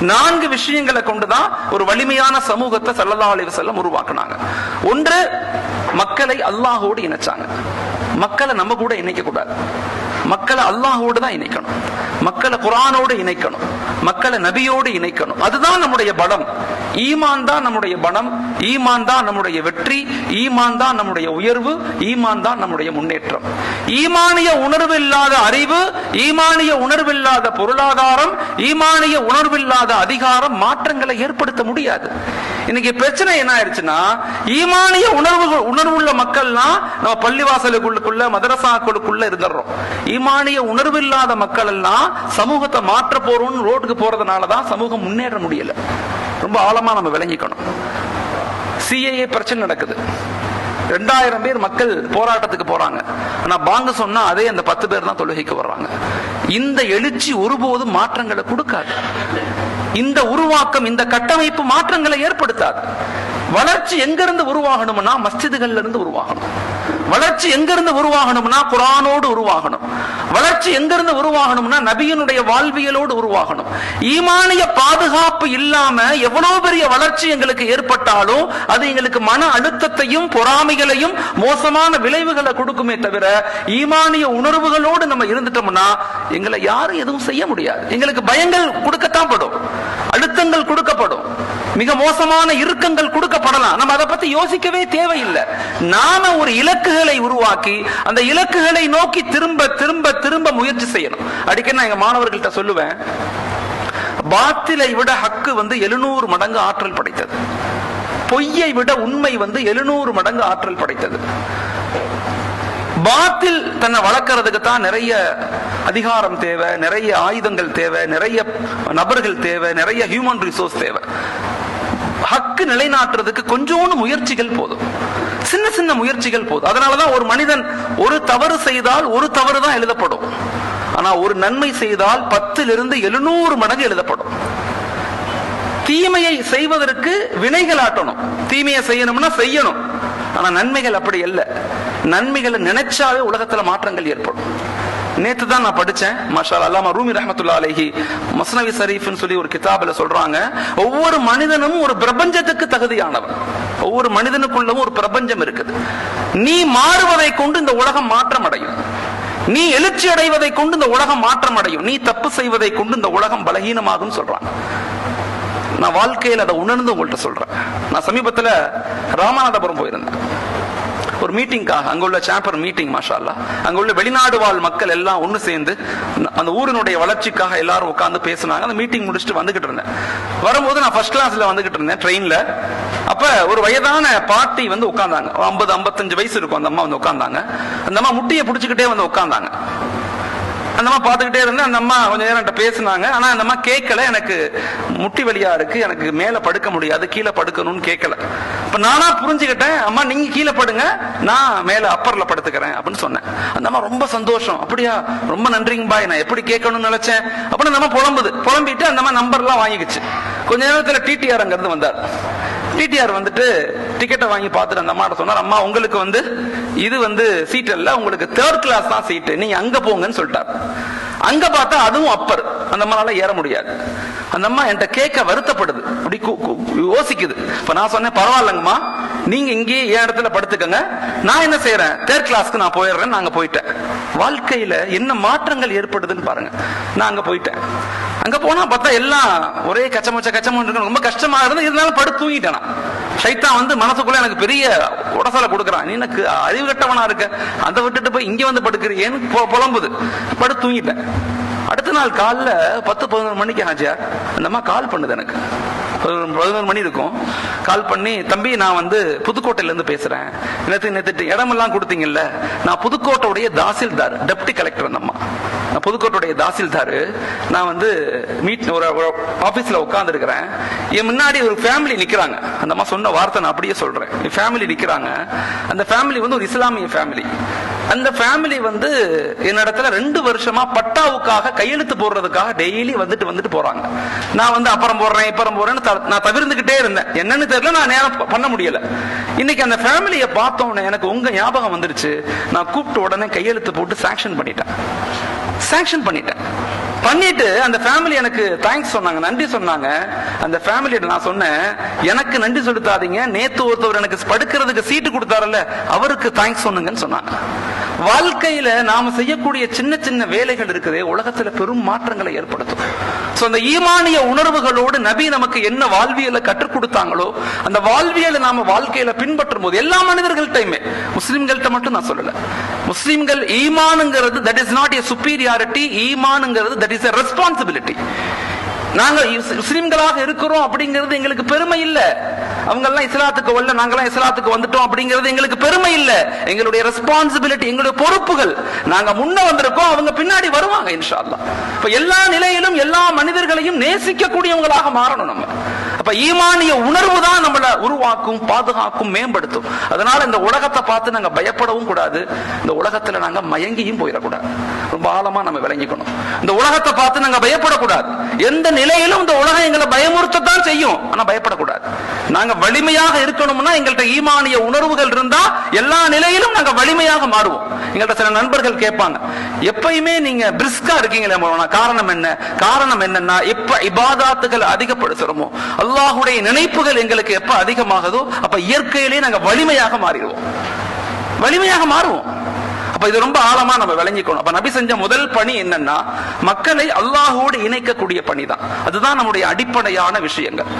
நான்கு விஷயங்களை கொண்டுதான் ஒரு வலிமையான சமூகத்தை சல்லல்லா அலைஹி உருவாக்குனாங்க. ஒன்று மக்களை அல்லாஹோடு இணைச்சாங்க. மக்களை நம்ம கூட இணைக்க கூடாது மக்களை அல்லாஹோடு தான் இணைக்கணும். மக்களை குரானோடு இணைக்கணும். மக்களை நபியோடு இணைக்கணும். அதுதான் நம்முடைய பலம். ஈமான் தான் நம்முடைய பலம். ஈமான் தான் நம்முடைய வெற்றி. ஈமான் தான் நம்முடைய உயர்வு. ஈமான் தான் நம்முடைய முன்னேற்றம். ஈமானிய உணர்வில்லாத அறிவு ஈமானிய உணர்வில்லாத பொருளாதாரம் ஈமானிய உணர்வில்லாத அதிகாரம் மாற்றங்களை ஏற்படுத்த முடியாது. இன்னைக்கு பிரச்சனை என்ன ஆயிடுச்சுன்னா ஈமானிய உணர்வு உணர்வுள்ள மக்கள்லாம் நம்ம பள்ளிவாசலுக்குள்ளுக்குள்ள மதரசாக்களுக்குள்ள இருந்துடுறோம் ஈமானிய உணர்வு இல்லாத மக்கள் எல்லாம் சமூகத்தை மாற்ற போறோம்னு ரோட்டுக்கு போறதுனாலதான் சமூகம் முன்னேற முடியல. ரொம்ப ஆழமா நம்ம விளங்கிக்கணும். சிஏஏ பிரச்சனை நடக்குது. ரெண்டாயிரம் பேர் மக்கள் போராட்டத்துக்கு போறாங்க. ஆனா பாங்க சொன்னா அதே அந்த பத்து பேர் தான் தொழுகைக்கு வர்றாங்க. இந்த எழுச்சி ஒருபோதும் மாற்றங்களை கொடுக்காது. இந்த உருவாக்கம் இந்த கட்டமைப்பு மாற்றங்களை ஏற்படுத்தாது. வளர்ச்சி எங்கிருந்து உருவாகணும்னா மஸ்ஜிதுகள்ல இருந்து உருவாகணும். வளர்ச்சி எங்கிருந்து உருவாகணும்னா குரானோடு உருவாகணும். வளர்ச்சி எங்கிருந்து உருவாகணும்னா நபியினுடைய வாழ்வியலோடு உருவாகணும். ஈமானிய பாதுகாப்பு இல்லாம எவ்வளவு பெரிய வளர்ச்சி எங்களுக்கு ஏற்பட்டாலும் அது எங்களுக்கு மன அழுத்தத்தையும் பொறாமைகளையும் மோசமான விளைவுகளை கொடுக்குமே தவிர ஈமானிய உணர்வுகளோடு நம்ம இருந்துட்டோம்னா எங்களை யாரும் எதுவும் செய்ய முடியாது. எங்களுக்கு பயங்கள் கொடுக்கத்தான் படும். அழுத்தங்கள் கொடுக்கப்படும். மிக மோசமான இறுக்கங்கள் கொடுக்கப்படலாம். நம்ம அதை பத்தி யோசிக்கவே தேவையில்லை. நாம ஒரு இலக்குகளை உருவாக்கி அந்த இலக்குகளை நோக்கி திரும்ப திரும்ப திரும்ப முயற்சி செய்யணும். அடிக்கடி நான் எங்க மாணவர்கள்ட்ட சொல்லுவேன் பாத்திலை விட ஹக்கு வந்து எழுநூறு மடங்கு ஆற்றல் படைத்தது. பொய்யை விட உண்மை வந்து எழுநூறு மடங்கு ஆற்றல் படைத்தது. பாத்தில் தன்னை வளர்க்கறதுக்கு தான் நிறைய அதிகாரம் தேவை நிறைய ஆயுதங்கள் தேவை நிறைய நபர்கள் தேவை நிறைய ஹியூமன் ரிசோர்ஸ் தேவை. ஹக்கு நிலைநாட்டுறதுக்கு கொஞ்சோண்டு முயற்சிகள் போதும். சின்ன சின்ன முயற்சிகள் போதும். அதனாலதான் ஒரு மனிதன் ஒரு தவறு செய்தால் ஒரு தவறு தான் எழுதப்படும். ஆனா ஒரு நன்மை செய்தால் பத்திலிருந்து எழுநூறு மடங்கு எழுதப்படும். தீமையை செய்வதற்கு வினைகள் ஆட்டணும். தீமையை செய்யணும்னா செய்யணும். ஆனா நன்மைகள் அப்படி இல்லை நன்மைகளை நினைச்சாவே உலகத்துல மாற்றங்கள் ஏற்படும். நேத்து தான் நான் படிச்சேன். மஷால் அல்லாம ரூமி ரஹமத்துல்லா அலஹி மஸ்னவி சரீஃப்னு சொல்லி ஒரு கிதாபில் சொல்றாங்க ஒவ்வொரு மனிதனும் ஒரு பிரபஞ்சத்துக்கு தகுதியானவன். ஒவ்வொரு மனிதனுக்குள்ளவும் ஒரு பிரபஞ்சம் இருக்குது. நீ மாறுவதை கொண்டு இந்த உலகம் மாற்றம் அடையும். நீ எழுச்சி அடைவதை கொண்டு இந்த உலகம் மாற்றம் அடையும். நீ தப்பு செய்வதை கொண்டு இந்த உலகம் பலகீனமாகும் சொல்றாங்க நான் வாழ்க்கையில் அதை உணர்ந்து உங்கள்கிட்ட சொல்றேன். நான் சமீபத்தில் ராமநாதபுரம் போயிருந்தேன். ஒரு மீட்டிங்காக அங்க உள்ள சாம்பர் மீட்டிங் மாஷா அங்குள்ள உள்ள வெளிநாடு வாழ் மக்கள் எல்லாம் ஒன்று சேர்ந்து அந்த ஊரினுடைய வளர்ச்சிக்காக எல்லாரும் உட்காந்து பேசினாங்க. அந்த மீட்டிங் முடிச்சுட்டு வந்துகிட்டு இருந்தேன். வரும்போது நான் ஃபர்ஸ்ட் கிளாஸ்ல வந்துகிட்டு இருந்தேன் ட்ரெயின்ல அப்ப ஒரு வயதான பாட்டி வந்து உட்காந்தாங்க ஐம்பது ஐம்பத்தஞ்சு வயசு இருக்கும். அந்த அம்மா வந்து உட்காந்தாங்க அந்த அம்மா முட்டியை பிடிச்சிக்கிட்டே வந்து உட்காந்தாங்க அந்த அம்மா பார்த்துக்கிட்டே இருந்தேன் அந்த அம்மா கொஞ்ச நேரம் என்கிட்ட பேசினாங்க. ஆனால் அந்த அம்மா கேட்கல. எனக்கு முட்டி வலியா இருக்கு. எனக்கு மேலே படுக்க முடியாது. கீழே படுக்கணும்னு கேட்கல. இப்போ நானா புரிஞ்சுக்கிட்டேன். அம்மா நீங்க கீழே படுங்க. நான் மேலே அப்பர்ல படுத்துக்கிறேன் அப்படின்னு சொன்னேன். அந்த அம்மா ரொம்ப சந்தோஷம். அப்படியா? ரொம்ப நன்றிங்க பாய். நான் எப்படி கேட்கணும்னு நினைச்சேன். அப்படின்னு அந்த அம்மா புலம்புது. புலம்பிட்டு அந்த அம்மா நம்பர்லாம் வாங்கிக்கிச்சு. கொஞ்ச நேரத்தில் டிடிஆர் அங்கிருந்து வந்தார். டிடிஆர் வந்துட்டு டிக்கெட்டை வாங்கி பார்த்துட்டு அந்த அம்மாட்ட சொன்னார் அம்மா உங்களுக்கு வந்து இது வந்து சீட் இல்லை உங்களுக்கு தேர்ட் கிளாஸ் தான் சீட்டு நீங்க அங்க போங்கன்னு சொல்லிட்டார். அங்க பார்த்தா அதுவும் அப்பர் அந்த அம்மானால ஏற முடியாது. அந்த அம்மா என்கிட்ட கேட்க வருத்தப்படுது. அப்படி யோசிக்குது. இப்ப நான் சொன்னேன் பரவாயில்லங்கம்மா. நீங்க இங்கேயே என் இடத்துல படுத்துக்கங்க. நான் என்ன செய்யறேன் தேர்ட் கிளாஸ்க்கு நான் போயிடுறேன் நாங்க போயிட்டேன். வாழ்க்கையில என்ன மாற்றங்கள் ஏற்படுதுன்னு பாருங்க. நான் அங்க போயிட்டேன். அங்க போனா பார்த்தா எல்லாம் ஒரே கச்சமச்ச கச்சமன்னு இருக்கு ரொம்ப கஷ்டமா இருந்து இருந்தாலும் படுத்து தூங்கிட்டேன் நான். சைத்தான் வந்து மனசுக்குள்ள எனக்கு பெரிய உடசலை கொடுக்குறான். நீ எனக்கு அறிவு கட்டவனா இருக்க. அதை விட்டுட்டு போய் இங்க வந்து படுக்கிறேன்னு புலம்புது? படுத்து தூங்கிட்டேன். அடுத்த நாள் காலைல பத்து பதினோரு மணிக்கு ஹாஜியா அந்த கால் பண்ணுது எனக்கு. பதினொரு பதினோரு மணி இருக்கும். கால் பண்ணி தம்பி நான் வந்து புதுக்கோட்டையிலேருந்து பேசுகிறேன் நேற்று நேற்று இடமெல்லாம் கொடுத்தீங்கல்ல. நான் புதுக்கோட்டையுடைய தாசில்தார் டெப்டி கலெக்டர் அந்த அம்மா. நான் புதுக்கோட்டையுடைய தாசில்தார். நான் வந்து மீட் ஒரு ஆஃபீஸில் உட்காந்துருக்கிறேன் என் முன்னாடி ஒரு ஃபேமிலி நிற்கிறாங்க அந்த அம்மா சொன்ன வார்த்தை நான் அப்படியே சொல்கிறேன் என் ஃபேமிலி நிற்கிறாங்க அந்த ஃபேமிலி வந்து ஒரு இஸ்லாமிய ஃபேமிலி அந்த ஃபேமிலி வந்து என்னிடத்துல ரெண்டு வருஷமா பட்டாவுக்காக கையெழுத்து போடுறதுக்காக டெய்லி வந்துட்டு வந்துட்டு போறாங்க. நான் வந்து அப்புறம் போடுறேன் இப்பறம் போறேன்னு த- நான் தவிர்த்துக்கிட்டே இருந்தேன். என்னன்னு தெரியல நான் நேரம் பண்ண முடியல. இன்னைக்கு அந்த ஃபேமிலியை பார்த்தோன்னே எனக்கு உங்க ஞாபகம் வந்துருச்சு. நான் கூப்பிட்ட உடனே கையெழுத்து போட்டு சாங்ஷன் பண்ணிட்டேன். சாங்ஷன் பண்ணிட்டேன். பண்ணிட்டு அந்த ஃபேமிலி எனக்கு தேங்க்ஸ் சொன்னாங்க நன்றி சொன்னாங்க. அந்த ஃபேமிலியிட நான் சொன்னேன் எனக்கு நன்றி செலுத்தாதீங்க. நேத்து ஒருத்தவர் எனக்கு படுக்கிறதுக்கு சீட்டு கொடுத்தாருல்ல அவருக்கு தேங்க்ஸ் சொன்னுங்கன்னு சொன்னாங்க. வாழ்க்கையில நாம செய்யக்கூடிய சின்ன சின்ன வேலைகள் இருக்குதே உலகத்துல பெரும் மாற்றங்களை ஏற்படுத்தும். ஸோ அந்த ஈமானிய உணர்வுகளோடு நபி நமக்கு என்ன வாழ்வியலை கற்றுக் கொடுத்தாங்களோ அந்த வாழ்வியலை நாம வாழ்க்கையில பின்பற்றும் போது எல்லா மனிதர்கள்ட்டையுமே முஸ்லிம்கள்ட்ட மட்டும் நான் சொல்லல. முஸ்லிம்கள் ஈமானுங்கிறது that is not a superiority ஈமானுங்கிறது that is a responsibility நாங்கள் முஸ்லிம்களாக இருக்கிறோம் அப்படிங்கிறது எங்களுக்கு பெருமை இல்லை. அவங்க எல்லாம் இஸ்லாத்துக்கு வரல நாங்கெல்லாம் இஸ்லாத்துக்கு வந்துட்டோம் அப்படிங்கிறது எங்களுக்கு பெருமை இல்ல. எங்களுடைய ரெஸ்பான்சிபிலிட்டி எங்களுடைய பொறுப்புகள். நாங்க முன்ன வந்திருக்கோம் அவங்க பின்னாடி வருவாங்க இன்ஷா அல்லா இப்ப எல்லா நிலையிலும் எல்லா மனிதர்களையும் நேசிக்கக்கூடியவங்களாக மாறணும் நம்ம. அப்ப ஈமானிய உணர்வு தான் நம்மள உருவாக்கும் பாதுகாக்கும் மேம்படுத்தும். அதனால இந்த உலகத்தை பார்த்து நாங்க பயப்படவும் கூடாது. இந்த உலகத்துல நாங்க மயங்கியும் போயிடக்கூடாது. ரொம்ப ஆழமா நம்ம விளங்கிக்கணும். இந்த உலகத்தை பார்த்து நாங்க பயப்படக்கூடாது. எந்த நிலையிலும் இந்த உலகம் எங்களை பயமுறுத்தத்தான் செய்யும். ஆனா பயப்படக்கூடாது. நாங்க வலிமையாக இருக்கணும்னா எங்கள்கிட்ட ஈமானிய உணர்வுகள் இருந்தா எல்லா நிலையிலும் நாங்க வலிமையாக மாறுவோம். எங்கள்கிட்ட சில நண்பர்கள் கேட்பாங்க எப்பயுமே நீங்க பிரிஸ்கா இருக்கீங்களே காரணம் என்ன? காரணம் என்னன்னா எப்ப இபாதாத்துகள் அதிகப்படுத்துறோமோ அல்லாஹுடைய நினைப்புகள் எங்களுக்கு எப்ப அதிகமாகுதோ அப்ப இயற்கையிலேயே நாங்க வலிமையாக மாறிடுவோம். வலிமையாக மாறுவோம். அப்ப இது ரொம்ப ஆழமா நம்ம விளங்கிக்கணும். அப்ப நபி செஞ்ச முதல் பணி என்னன்னா மக்களை அல்லாஹோடு இணைக்கக்கூடிய பணி தான் அதுதான் நம்முடைய அடிப்படையான விஷயங்கள்.